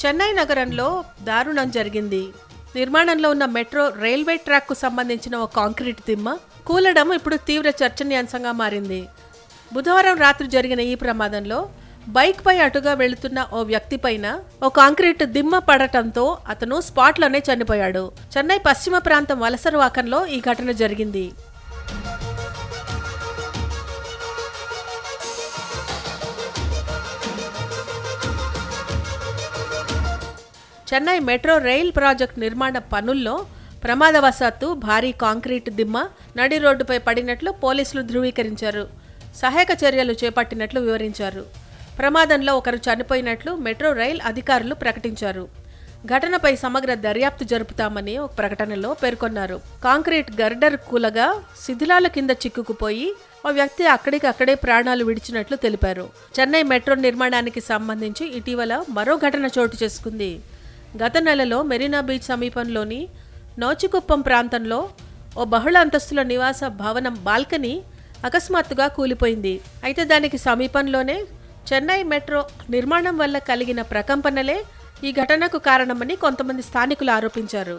చెన్నై నగరంలో దారుణం జరిగింది. నిర్మాణంలో ఉన్న మెట్రో రైల్వే ట్రాక్కు సంబంధించిన ఓ కాంక్రీట్ దిమ్మ కూలడం ఇప్పుడు తీవ్ర చర్చనీయాంశంగా మారింది. బుధవారం రాత్రి జరిగిన ఈ ప్రమాదంలో బైక్పై అటుగా వెళుతున్న ఓ వ్యక్తి పైన ఓ కాంక్రీట్ దిమ్మ పడటంతో అతను స్పాట్లోనే చనిపోయాడు. చెన్నై పశ్చిమ ప్రాంతం వలసరవాకంలో ఈ ఘటన జరిగింది. చెన్నై మెట్రో రైల్ ప్రాజెక్ట్ నిర్మాణ పనుల్లో ప్రమాదవశాత్తు భారీ కాంక్రీట్ దిమ్మ నడి రోడ్డుపై పడినట్లు పోలీసులు ధృవీకరించారు. సహాయక చర్యలు చేపట్టినట్లు వివరించారు. ప్రమాదంలో ఒకరు చనిపోయినట్లు మెట్రో రైల్ అధికారులు ప్రకటించారు. ఘటనపై సమగ్ర దర్యాప్తు జరుపుతామని ఒక ప్రకటనలో పేర్కొన్నారు. కాంక్రీట్ గర్డర్ కూలగా శిథిలాల కింద చిక్కుకుపోయి ఓ వ్యక్తి అక్కడికక్కడే ప్రాణాలు విడిచినట్లు తెలిపారు. చెన్నై మెట్రో నిర్మాణానికి సంబంధించి ఇటీవల మరో ఘటన చోటు చేసుకుంది. గత నెలలో మెరీనా బీచ్ సమీపంలోని నోచికుప్పం ప్రాంతంలో ఓ బహుళ అంతస్తుల నివాస భవనం బాల్కనీ అకస్మాత్తుగా కూలిపోయింది. అయితే దానికి సమీపంలోనే చెన్నై మెట్రో నిర్మాణం వల్ల కలిగిన ప్రకంపనలే ఈ ఘటనకు కారణమని కొంతమంది స్థానికులు ఆరోపించారు.